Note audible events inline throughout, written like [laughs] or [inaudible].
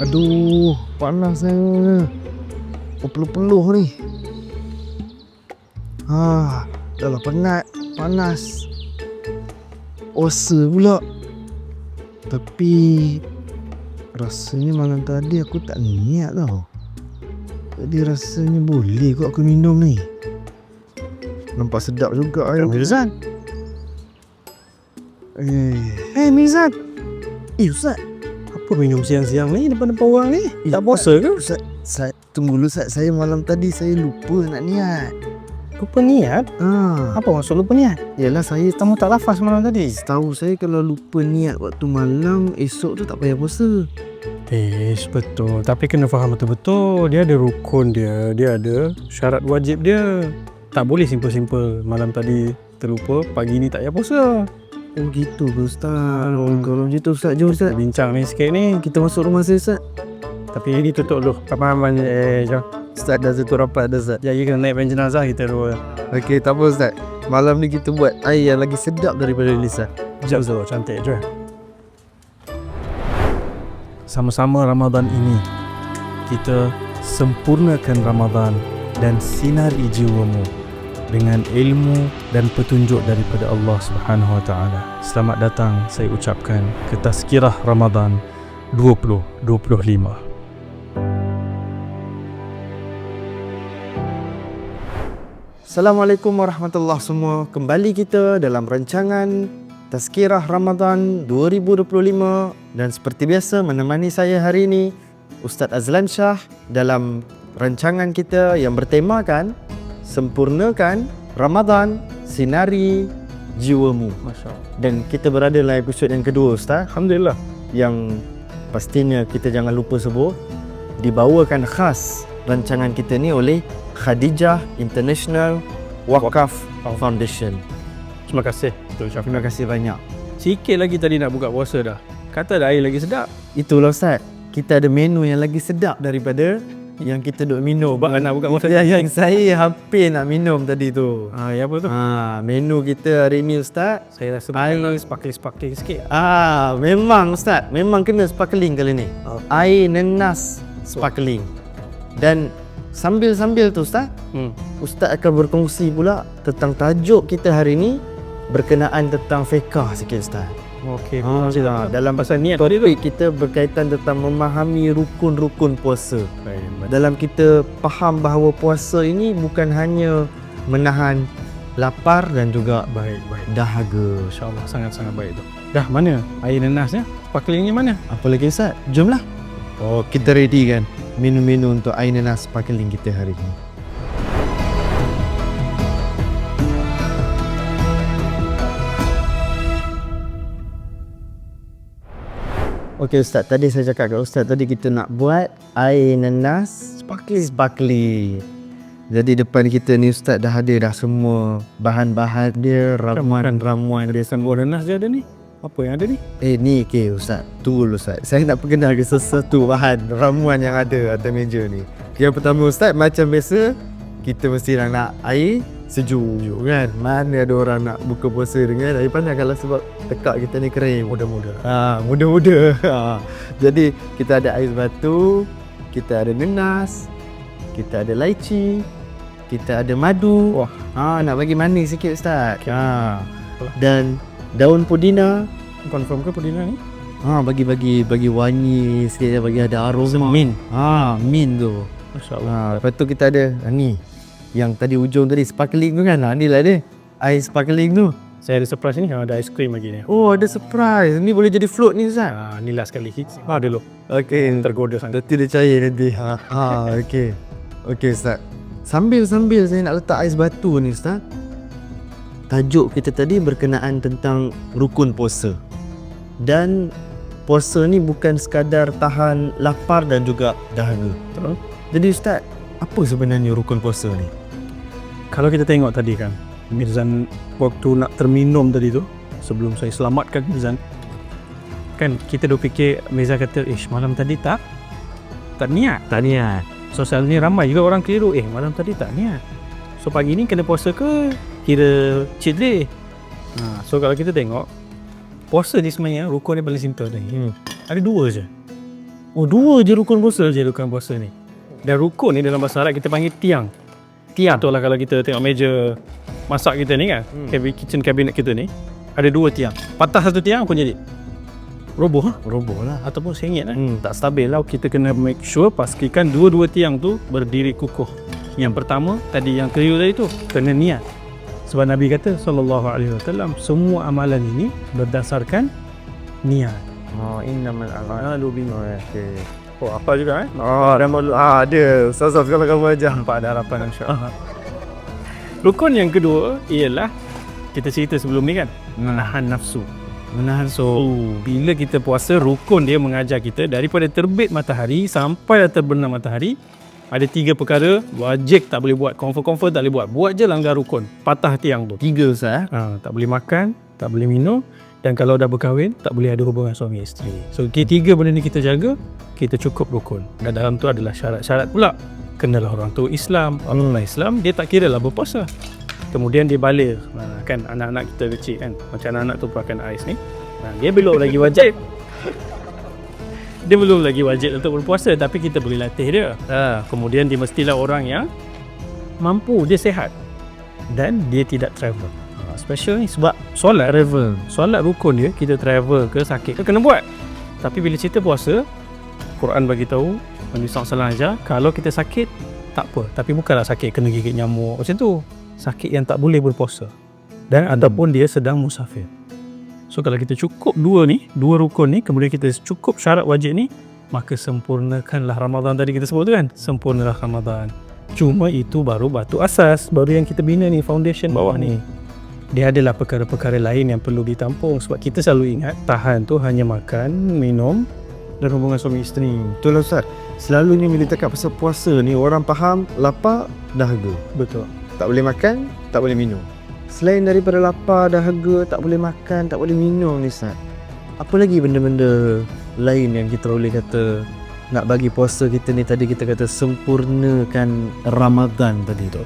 Aduh, panas saya. Peluh-peluh ni. Ah, dah lah penat, panas. Osa pula. Tapi rasanya malam tadi aku tak niat tau. Jadi rasanya boleh kot aku minum ni. Nampak sedap juga air. Mizan. Eh, Eh Mizan. Eh Ustaz. Apa minum siang-siang ni depan-depan orang ni? Eh, Tak puasa ke? Ustaz, saya, tunggu dulu Ustaz. Saya malam tadi saya lupa nak niat. Lupa niat? Ah, Apa maksud lupa niat? yalah saya Kamu tak lafaz malam tadi? Setahu saya kalau lupa niat waktu malam Esok tu tak payah puasa Eh, betul. Tapi kena faham betul-betul. Dia ada rukun dia. Dia ada syarat wajib dia. Tak boleh simple-simple. Malam tadi terlupa, pagi ni tak payah puasa. Oh gitu ke Ustaz oh, Kalau macam tu Ustaz Jom Ustaz Bincang ni sikit ni. Kita masuk rumah saya Ustaz Tapi ini tutup dulu. Pahaman eh, jom. Ustaz dah satu rapat dah Ustaz Jadi kena naik van jenazah kita dua. Okey tak apa Ustaz Malam ni kita buat air yang lagi sedap daripada Ustaz Sekejap Zul, cantik je. Sama-sama Ramadan ini, kita sempurnakan Ramadan dan sinari jiwamu dengan ilmu dan petunjuk daripada Allah Subhanahu Wa Taala. Selamat datang saya ucapkan ke Tazkirah Ramadan 2025. Assalamualaikum warahmatullahi semua Kembali kita dalam rancangan Tazkirah Ramadan 2025 Dan seperti biasa menemani saya hari ini Ustaz Azlan Shah Dalam rancangan kita yang bertemakan Sempurnakan Ramadan Sinari Jiwamu Masya Allah. Dan kita berada dalam episod yang kedua Ustaz Alhamdulillah. Yang pastinya kita jangan lupa sebut Dibawakan khas rancangan kita ni oleh Khadijah International Wakaf Foundation Terima kasih. Terima kasih banyak Sikit lagi tadi nak buka puasa dah. Kata dah air lagi sedap. Itulah Ustaz Kita ada menu yang lagi sedap daripada yang kita duk minum Bang nak buka puasa. Ya, yang saya hampir nak minum tadi tu Ah, ya apa tu? ha, Menu kita hari ni Ustaz Saya rasa Air- sparkling-sparkling sikit. Ah, memang Ustaz, memang kena sparkling kali ni. Oh. Air nenas sparkling. Dan sambil-sambil tu Ustaz, Hmm. Ustaz akan berkongsi pula tentang tajuk kita hari ni berkenaan tentang fiqah sikit Ustaz. Okey. Ah, Ah, dalam pasal niat tadi tu. kita berkaitan tentang memahami rukun-rukun puasa. Baik, baik. Dalam kita faham bahawa puasa ini bukan hanya menahan lapar dan juga Baik, baik. dahaga. InsyaAllah sangat-sangat baik tu. Dah mana? Air nenasnya? Sparklingnya mana? Apa lagi Ustaz? Jomlah. Oh, kita ready kan menu-menu untuk air nanas sparkling kita hari ini. Okey Ustaz, tadi saya cakap kat Ustaz tadi kita nak buat air nanas sparkling. Sparkling. Jadi depan kita ni Ustaz dah ada dah semua bahan-bahan dia, ramuan-ramuan dia. Buah nenas dia ada ni. Apa yang ada ni? Eh ni okay Ustaz Tunggu dulu Ustaz Saya nak perkenalkan sesuatu bahan ramuan yang ada atas meja ni Yang pertama Ustaz Macam biasa Kita mesti nak air sejuk kan Mana ada orang nak buka puasa dengan air panas Kalau sebab tekak kita ni kering Muda-muda. ha, Muda-muda ha. Jadi kita ada ais batu Kita ada nenas Kita ada lychee Kita ada madu Wah. ha, Nak bagi manis sikit Ustaz Okay. ha. Dan daun pudina Confirm ke pudina ni? Ha bagi bagi bagi wangi sikit bagi ada aroma. Min. Ha min tu. Masya Allah. Ha lepas tu kita ada ha, ni yang tadi ujung tadi sparkling tu kan. Ha ni lah dia. Air sparkling tu. Saya ada surprise ni. Ada aiskrim lagi ni. Oh ada surprise. Ni boleh jadi float ni Ustaz. Ah, ni last kali. Ah, dulu. Okey. Tergoda sangat. Nanti dia cair nanti. Ha ha okey. Okey Ustaz. Sambil-sambil saya nak letak ais batu ni Ustaz. Tajuk kita tadi berkenaan tentang rukun puasa. Dan puasa ni bukan sekadar tahan lapar dan juga dahaga. Betul. Jadi Ustaz, apa sebenarnya rukun puasa ni? Kalau kita tengok tadi kan. Mirzan waktu nak terminum tadi tu. Sebelum saya selamatkan Mirzan. Kan kita dah fikir Mirzan kata, ish malam tadi tak tak niat. Tak niat. So selalu ni ramai juga orang keliru Eh malam tadi tak niat So pagi ni kena puasa ke Kira cheat day ha, So kalau kita tengok Puasa ni sebenarnya Rukun dia paling simple ni Hmm. Ada dua je Oh dua je rukun puasa je rukun puasa ni. Dan rukun ni dalam bahasa Arab kita panggil tiang. Tiang tu lah kalau kita tengok meja masak kita ni kan. Hmm. Kitchen cabinet kita ni. Ada dua tiang. Patah satu tiang apa jadi? Roboh lah. Roboh lah. Ataupun sengit lah. Hmm. Tak stabil lah. Kita kena make sure pastikan dua-dua tiang tu berdiri kukuh. Yang pertama tadi yang keliru tadi tu kena niat. Sebab Nabi kata sallallahu alaihi wasallam semua amalan ini berdasarkan niat. Oh, innamal a'malu binniyat. Okay. Oh, apa juga eh? Oh, ramal ah ada. Ustaz kalau kamu ajar. Nampak ada harapan insya-Allah. Rukun yang kedua ialah kita cerita sebelum ni kan, menahan nafsu. Menahan so bila kita puasa rukun dia mengajar kita daripada terbit matahari sampai terbenam matahari ada tiga perkara wajib tak boleh buat confirm-confirm tak boleh buat buat je langgar rukun patah tiang tu Tiga Ustaz. eh? ha, tak boleh makan tak boleh minum dan kalau dah berkahwin tak boleh ada hubungan suami isteri. So tiga benda ni kita jaga kita cukup rukun. Dan dalam tu adalah syarat-syarat pula. Kenalah orang tu Islam orang non Islam dia tak kira lah berpuasa. Kemudian dia balik. Kan anak-anak kita kecil kan. Macam anak-anak tu pakai ais ni. Dia belum lagi wajib. Dia belum lagi wajib untuk berpuasa tapi kita boleh latih dia. Ha, kemudian dia mestilah orang yang mampu dia sehat. Dan dia tidak travel special ni sebab solat travel solat rukun dia kita travel ke sakit ke kena buat. Tapi bila cerita puasa Quran bagi tahu Nabi SAW ajar kalau kita sakit tak apa. Tapi bukanlah sakit kena gigit nyamuk macam tu. Sakit yang tak boleh berpuasa. Dan ataupun dia sedang musafir. So kalau kita cukup dua ni, dua rukun ni, kemudian kita cukup syarat wajib ni, maka sempurnakanlah Ramadan tadi kita sebut tu kan. Sempurnalah Ramadan. Cuma itu baru batu asas, baru yang kita bina ni, foundation bawah. ni. Dia adalah perkara-perkara lain yang perlu ditampung sebab kita selalu ingat tahan tu hanya makan, minum dan hubungan suami isteri. Betul Ustaz. Selalunya bila cakap pasal puasa ni orang faham lapar dahaga. Betul. Tak boleh makan, tak boleh minum. Selain daripada lapar, dahaga, tak boleh makan, tak boleh minum ni Ustaz. Apa lagi benda-benda lain yang kita boleh kata nak bagi puasa kita ni tadi kita kata sempurnakan Ramadan tadi tu.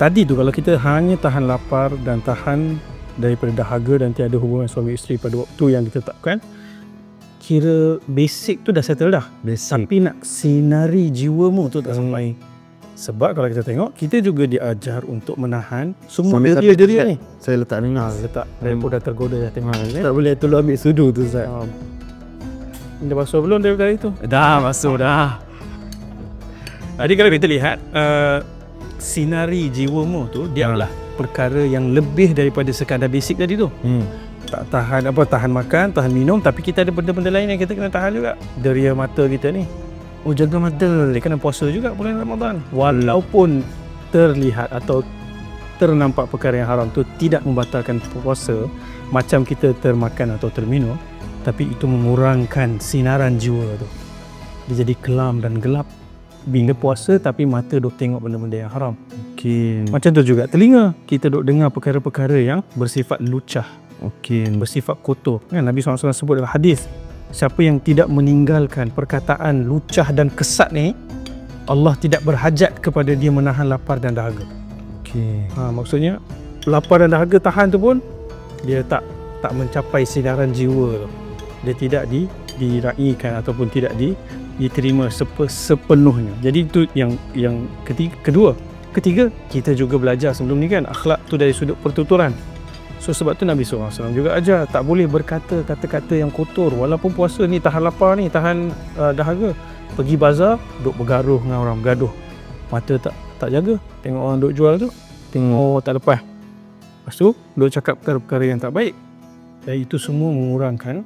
Tadi tu kalau kita hanya tahan lapar dan tahan daripada dahaga dan tiada hubungan suami isteri pada waktu yang ditetapkan, kira basic tu dah settle dah. Basic. Tapi nak sinari jiwamu tu tak sampai. Sebab kalau kita tengok, kita juga diajar untuk menahan semua Sambil deria-deria ni. Saya letak ni Ha, letak. Dan pun dah tergoda dah tengok. Tak boleh tolong ambil sudu tu Ustaz. Ha. Dah basuh belum daripada itu? Dah masuk dah. Jadi kalau kita lihat, uh, sinari jiwamu tu, dia adalah perkara yang lebih daripada sekadar basic tadi tu. Hmm. tak tahan apa tahan makan tahan minum tapi kita ada benda-benda lain yang kita kena tahan juga. Deria mata kita ni. Oh jaga mata. Dia kena puasa juga bulan Ramadan. Walaupun terlihat atau ternampak perkara yang haram tu tidak membatalkan puasa macam kita termakan atau terminum tapi itu mengurangkan sinaran jiwa tu. Dia jadi kelam dan gelap bila puasa tapi mata duk tengok benda-benda yang haram Okey. macam tu juga telinga kita duk dengar perkara-perkara yang bersifat lucah Okey. bersifat kotor kan Nabi SAW sebut dalam hadis siapa yang tidak meninggalkan perkataan lucah dan kesat ni Allah tidak berhajat kepada dia menahan lapar dan dahaga Okey. ha, maksudnya lapar dan dahaga tahan tu pun dia tak tak mencapai sinaran jiwa tu dia tidak di diraikan ataupun tidak di diterima sepe, sepenuhnya. Jadi itu yang yang ketiga kedua. Ketiga kita juga belajar sebelum ni kan akhlak tu dari sudut pertuturan. So sebab tu Nabi SAW juga ajar tak boleh berkata kata-kata yang kotor. Walaupun puasa ni tahan lapar ni tahan uh, dahaga pergi bazar duk bergaruh dengan orang bergaduh. Mata tak tak jaga tengok orang duk jual tu tengok oh, tak lepas. Lepas tu duk cakap perkara-perkara yang tak baik. Dan itu semua mengurangkan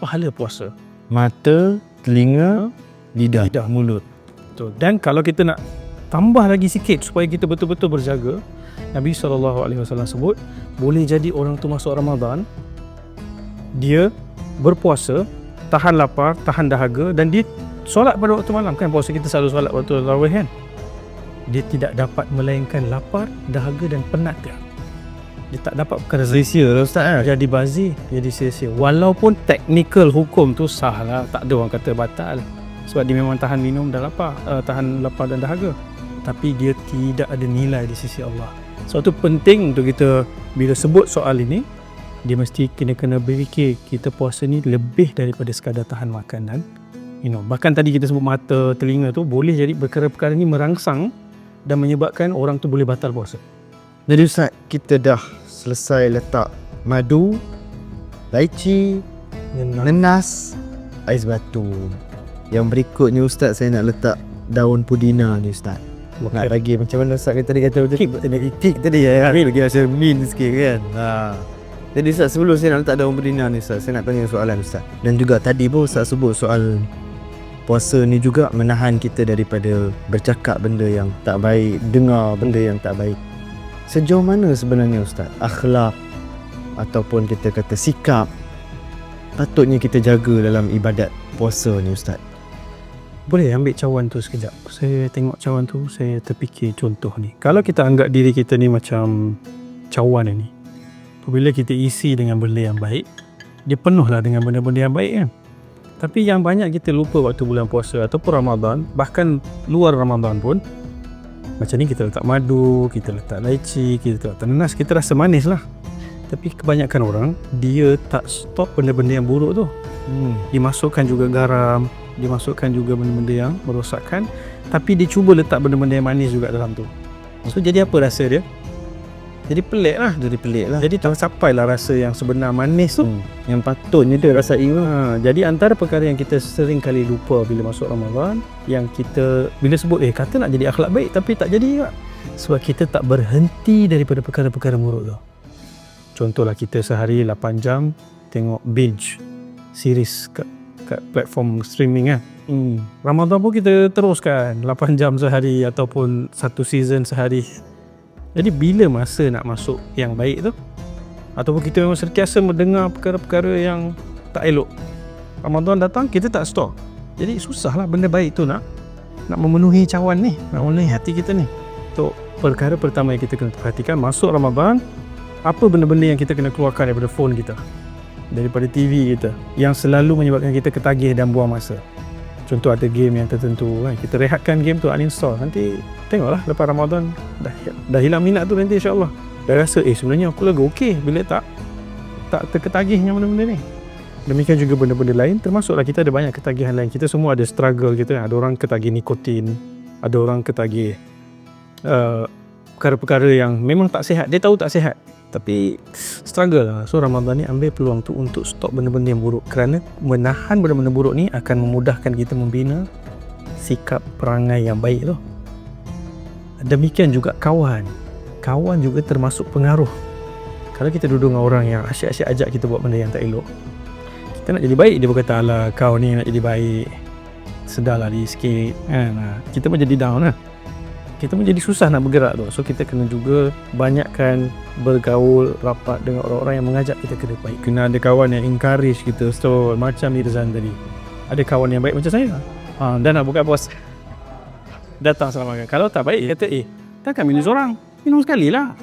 pahala puasa. Mata, telinga, lidah. lidah mulut Betul. dan kalau kita nak tambah lagi sikit supaya kita betul-betul berjaga Nabi SAW sebut boleh jadi orang tu masuk Ramadan dia berpuasa tahan lapar tahan dahaga dan dia solat pada waktu malam kan puasa kita selalu solat waktu tarawih kan dia tidak dapat melainkan lapar dahaga dan penat dia dia tak dapat perkara Sia lah Ustaz kan? jadi bazir jadi sia-sia. Walaupun technical hukum tu sah lah tak ada orang kata batal. Sebab dia memang tahan minum dan lapar uh, tahan lapar dan dahaga. Tapi dia tidak ada nilai di sisi Allah. Sebab tu penting untuk kita bila sebut soal ini dia mesti kena kena berfikir kita puasa ni lebih daripada sekadar tahan makanan you know bahkan tadi kita sebut mata telinga tu boleh jadi perkara-perkara ni merangsang dan menyebabkan orang tu boleh batal puasa Jadi Ustaz, kita dah selesai letak madu, laici, nenas, ais batu. Yang berikutnya Ustaz, saya nak letak daun pudina ni Ustaz. Nak bagi macam mana Ustaz kata tadi kata macam Kick. Kena kick tadi ya. Hari lagi rasa min sikit kan. Ha. Jadi Ustaz sebelum saya nak letak daun pudina ni Ustaz, saya nak tanya soalan Ustaz. Dan juga tadi pun Ustaz sebut soal puasa ni juga menahan kita daripada bercakap benda yang tak baik, dengar benda yang tak baik. Sejauh mana sebenarnya Ustaz akhlak ataupun kita kata sikap patutnya kita jaga dalam ibadat puasa ni Ustaz? Boleh ambil cawan tu sekejap. Saya tengok cawan tu, saya terfikir contoh ni. Kalau kita anggap diri kita ni macam cawan ni. Apabila kita isi dengan benda yang baik, dia penuhlah dengan benda-benda yang baik kan. Tapi yang banyak kita lupa waktu bulan puasa ataupun Ramadan, bahkan luar Ramadan pun, macam ni kita letak madu, kita letak laici, kita letak nenas, kita rasa manis lah. Tapi kebanyakan orang, dia tak stop benda-benda yang buruk tu Hmm. dimasukkan juga garam dimasukkan juga benda-benda yang merosakkan tapi dia cuba letak benda-benda yang manis juga dalam tu so jadi apa rasa dia jadi pelik lah Jadi pelik lah. jadi tak sampai lah rasa yang sebenar manis tu Hmm. Yang patutnya dia rasai lah. ha, jadi antara perkara yang kita sering kali lupa bila masuk Ramadan yang kita bila sebut eh kata nak jadi akhlak baik tapi tak jadi juga sebab kita tak berhenti daripada perkara-perkara buruk tu contohlah kita sehari 8 jam tengok binge series kat, kat platform streaming kan Hmm. Ramadan pun kita teruskan 8 jam sehari ataupun satu season sehari. Jadi bila masa nak masuk yang baik tu? Ataupun kita memang sentiasa mendengar perkara-perkara yang tak elok. Ramadan datang kita tak stop. Jadi susahlah benda baik tu nak nak memenuhi cawan ni, nak memenuhi hati kita ni. So perkara pertama yang kita kena perhatikan masuk Ramadan apa benda-benda yang kita kena keluarkan daripada phone kita daripada TV kita yang selalu menyebabkan kita ketagih dan buang masa contoh ada game yang tertentu kan. Kita rehatkan game tu uninstall. Nanti tengoklah lepas Ramadan dah dah hilang minat tu nanti insyaAllah. Dah rasa eh sebenarnya aku lagi okey bila tak tak terketagihnya benda-benda ni. Demikian juga benda-benda lain termasuklah kita ada banyak ketagihan lain. Kita semua ada struggle kita ada orang ketagih nikotin ada orang ketagih uh, perkara-perkara yang memang tak sihat dia tahu tak sihat tapi struggle lah. So Ramadan ni ambil peluang tu untuk stop benda-benda yang buruk. Kerana menahan benda-benda buruk ni akan memudahkan kita membina sikap perangai yang baik tu. Demikian juga kawan. Kawan juga termasuk pengaruh. Kalau kita duduk dengan orang yang asyik-asyik ajak kita buat benda yang tak elok kita nak jadi baik dia berkata alah kau ni nak jadi baik. Sedarlah diri sikit. Kan? Kita pun jadi down lah kita pun jadi susah nak bergerak tu. So kita kena juga banyakkan bergaul rapat dengan orang-orang yang mengajak kita ke depan. Baik kena ada kawan yang encourage kita so macam Mirzan tadi. Ada kawan yang baik macam saya. Ha, dan nak buka puas datang selamatkan kalau tak baik kata eh takkan minum seorang. Minum sekali lah.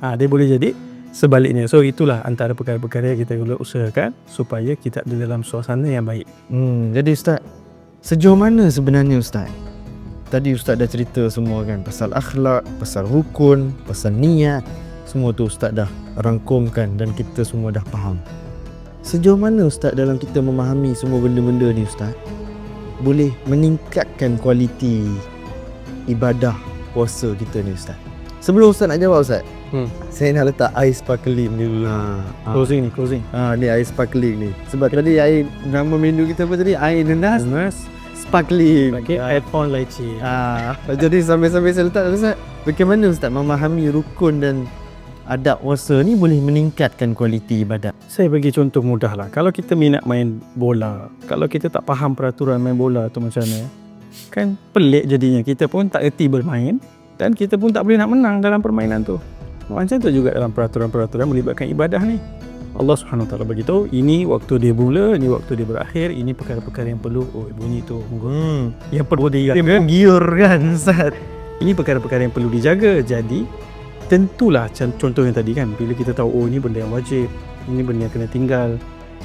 Ha, dia boleh jadi sebaliknya. So itulah antara perkara-perkara yang kita perlu usahakan supaya kita ada dalam suasana yang baik. Hmm, jadi Ustaz, sejauh mana sebenarnya Ustaz? Tadi Ustaz dah cerita semua kan pasal akhlak, pasal rukun, pasal niat. Semua tu Ustaz dah rangkumkan dan kita semua dah faham. Sejauh mana Ustaz dalam kita memahami semua benda-benda ni Ustaz? Boleh meningkatkan kualiti ibadah puasa kita ni Ustaz. Sebelum Ustaz nak jawab Ustaz, Hmm. saya nak letak ais sparkling ni dulu. Ha, ha. closing ni closing Ha, ni air sparkling ni. Sebab tadi air nama menu kita apa tadi? Air nenas Mas sparkling. pakai ha. headphone lychee ha. Jadi sambil-sambil saya letak Ustaz, bagaimana Ustaz memahami rukun dan adab puasa ni boleh meningkatkan kualiti ibadat? Saya bagi contoh mudah lah. Kalau kita minat main bola, kalau kita tak faham peraturan main bola tu macam mana, kan pelik jadinya. Kita pun tak erti bermain dan kita pun tak boleh nak menang dalam permainan tu. Macam tu juga dalam peraturan-peraturan melibatkan ibadah ni. Allah Subhanahu Taala bagi tahu ini waktu dia mula, ini waktu dia berakhir, ini perkara-perkara yang perlu. Oh bunyi tu Hmm. yang perlu dia Dia giur kan Ustaz? ini perkara-perkara yang perlu dijaga. Jadi tentulah con- contoh yang tadi kan bila kita tahu oh ini benda yang wajib ini benda yang kena tinggal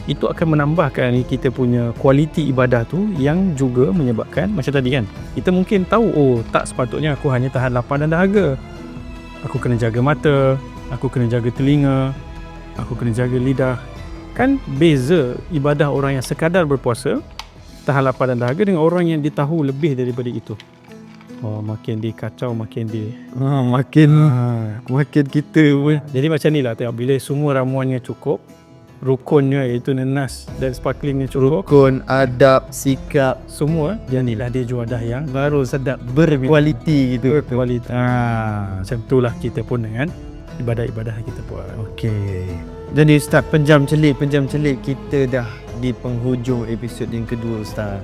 itu akan menambahkan kita punya kualiti ibadah tu yang juga menyebabkan macam tadi kan kita mungkin tahu oh tak sepatutnya aku hanya tahan lapar dan dahaga. Aku kena jaga mata aku kena jaga telinga aku kena jaga lidah. Kan beza ibadah orang yang sekadar berpuasa tahan lapar dan dahaga dengan orang yang dia tahu lebih daripada itu. Oh, makin dia kacau, makin dia. ha, makin makin kita pun. Jadi macam ni lah tengok. Bila semua ramuannya cukup, rukunnya iaitu nenas dan sparklingnya cukup, rukun adab sikap. Semua jadilah dia juadah yang baru sedap berkualiti gitu. Berkualitas. ha Macam itulah kita pun dengan ibadah-ibadah kita buat. okey jadi ustaz penjam celik penjam celik kita dah di penghujung episod yang kedua ustaz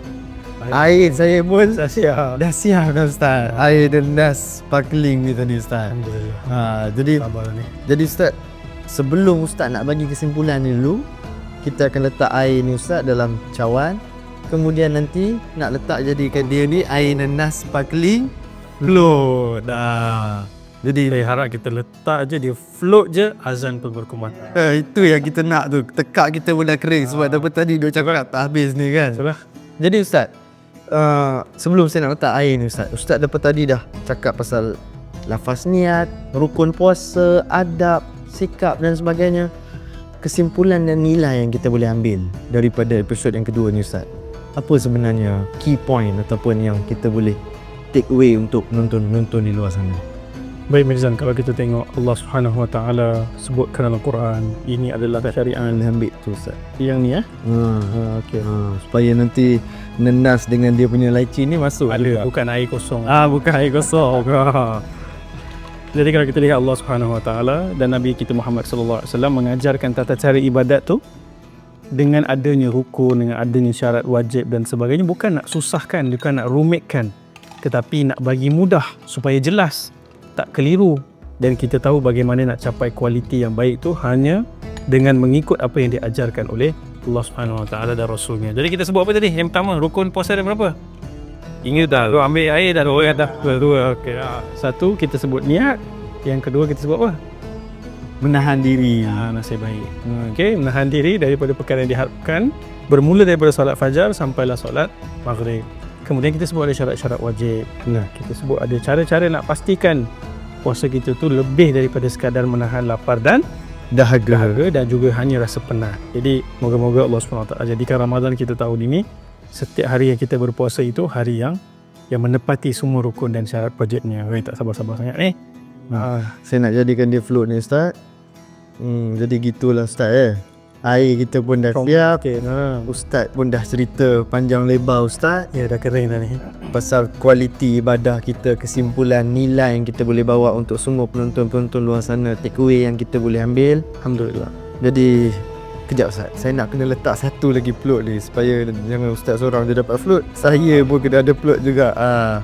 air saya pun Dah siap. dah siap dah ustaz air dan das sparkling ni tadi ustaz Alhamdulillah. ha jadi Sabar ni. Jadi Ustaz, sebelum Ustaz nak bagi kesimpulan ni dulu, kita akan letak air ni Ustaz dalam cawan. Kemudian nanti nak letak jadikan dia ni air nanas sparkling float. Dah. Jadi Saya harap kita letak je dia float je azan pun berkumandang. eh, itu yang kita nak tu. Tekak kita pun dah kering sebab daripada tadi dia cakap tak habis ni kan. Itulah. Jadi Ustaz, uh, sebelum saya nak letak air ni Ustaz, Ustaz daripada tadi dah cakap pasal lafaz niat, rukun puasa, adab, sikap dan sebagainya. Kesimpulan dan nilai yang kita boleh ambil daripada episod yang kedua ni Ustaz. Apa sebenarnya key point ataupun yang kita boleh take away untuk penonton-penonton di luar sana? Baik Mirzan, kalau kita tengok Allah Subhanahu Wa Taala sebutkan dalam Quran, ini adalah syariat Boleh ambil tu Ustaz. yang ni eh. Ha, ha, okay. ha, supaya nanti nenas dengan dia punya lychee ni masuk Ada juga. bukan air kosong. Ah bukan air kosong. [laughs] Jadi kalau kita lihat Allah Subhanahu Wa Taala dan Nabi kita Muhammad sallallahu alaihi wasallam mengajarkan tata cara ibadat tu dengan adanya rukun, dengan adanya syarat wajib dan sebagainya bukan nak susahkan, bukan nak rumitkan tetapi nak bagi mudah supaya jelas, tak keliru dan kita tahu bagaimana nak capai kualiti yang baik tu hanya dengan mengikut apa yang diajarkan oleh Allah Subhanahu Wa Taala dan Rasulnya. Jadi kita sebut apa tadi? Yang pertama, rukun puasa ada berapa? Ingat dah, tu ambil air dah dua dah. Dua, dua. Okey. ah. Satu kita sebut niat, yang kedua kita sebut apa? Menahan diri. Ya, nasib baik. Okey, menahan diri daripada perkara yang diharapkan bermula daripada solat fajar sampailah solat maghrib. Kemudian kita sebut ada syarat-syarat wajib. Nah, kita sebut ada cara-cara nak pastikan puasa kita tu lebih daripada sekadar menahan lapar dan Dahaga. dahaga dan juga hanya rasa penat. Jadi, moga-moga Allah SWT jadikan Ramadan kita tahun ini setiap hari yang kita berpuasa itu hari yang yang menepati semua rukun dan syarat wajibnya. Oi, tak sabar-sabar sangat ni. Ah, saya nak jadikan dia float ni Ustaz. Hmm, jadi gitulah Ustaz eh. Air kita pun dah siap. Okey, ha. Ustaz pun dah cerita panjang lebar Ustaz Ya, dah kering dah ni. pasal kualiti ibadah kita, kesimpulan nilai yang kita boleh bawa untuk semua penonton-penonton luar sana, take away yang kita boleh ambil. Alhamdulillah. Jadi Kejap Ustaz, saya nak kena letak satu lagi float ni supaya jangan Ustaz seorang je dapat float. Saya pun kena ada float juga. Ah.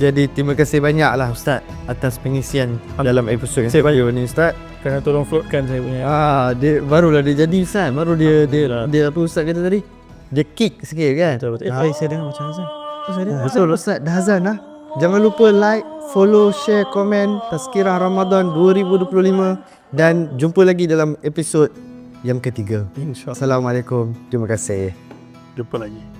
Jadi terima kasih banyak lah Ustaz atas pengisian dalam episod yang Saya kedua ni Ustaz. Kena tolong floatkan saya punya. Ah, dia barulah dia jadi Ustaz. Baru dia dia Alhamdulillah. dia apa Ustaz kata tadi? Dia kick sikit kan? Betul betul. Eh, saya dengar macam Azan. Oh, saya dengar. Betul Ustaz, dah azan lah. Jangan lupa like, follow, share, komen Tazkirah Ramadan 2025 dan jumpa lagi dalam episod yang ketiga. InsyaAllah. Assalamualaikum. Terima kasih. Jumpa lagi.